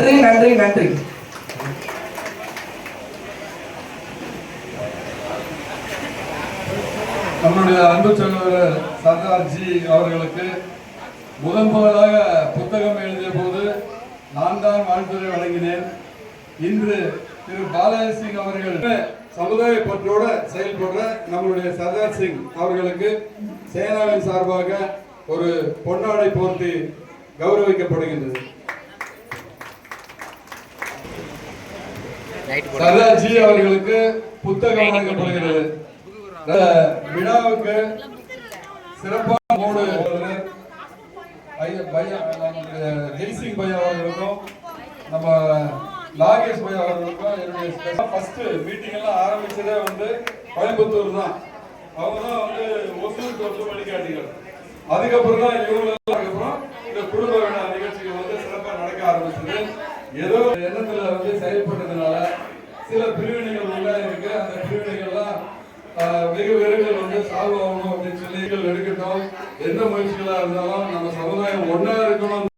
நன்றி நன்றி நம்முடைய அன்பு சகோதரர் சர்தார்ஜி அவர்களுக்கு முதன் முதலாக புத்தகம் எழுதிய போது நான் தான் வாழ்த்துறை வழங்கினேன். இன்று திரு பாலாஜி சிங் அவர்கள் சமுதாய பற்றோட செயல்படுற நம்மளுடைய சர்தார் சிங் அவர்களுக்கு சேனாவின் சார்பாக ஒரு பொன்னாடை போர்த்தி கௌரவிக்கப்படுகின்றது. சர்தார்ஜி அவர்களுக்கு புத்தகம் வழங்கப்படுகிறது. விழாவுக்கு சிறப்பான மூடு ஜெய்சிங் பையா அவர்களுக்கும் நம்ம லாகேஷ் பையா அவர்களுக்கும் என்னுடைய ஃபர்ஸ்ட் மீட்டிங் எல்லாம் ஆரம்பிச்சதே வந்து கோயம்புத்தூர் தான். அவங்க தான் வந்து ஒசூர் தொற்று வழிகாட்டிகள். அதுக்கப்புறம் தான் இவங்க அதுக்கப்புறம் இந்த குடும்ப நிகழ்ச்சிகள் வந்து சிறப்பாக நடக்க ஆரம்பிச்சது. ஏதோ எண்ணத்துல வந்து செயல்பட்டதுனால சில பிரிவினைகள் உள்ள இருக்கு. அந்த பிரிவினைகள்லாம் வெகு விரைவில் வந்து சால்வ் ஆகணும் அப்படின்னு சொல்லி எடுக்கட்டும். எந்த முயற்சிகளாக இருந்தாலும் நம்ம சமுதாயம் ஒன்றா இருக்கணும்.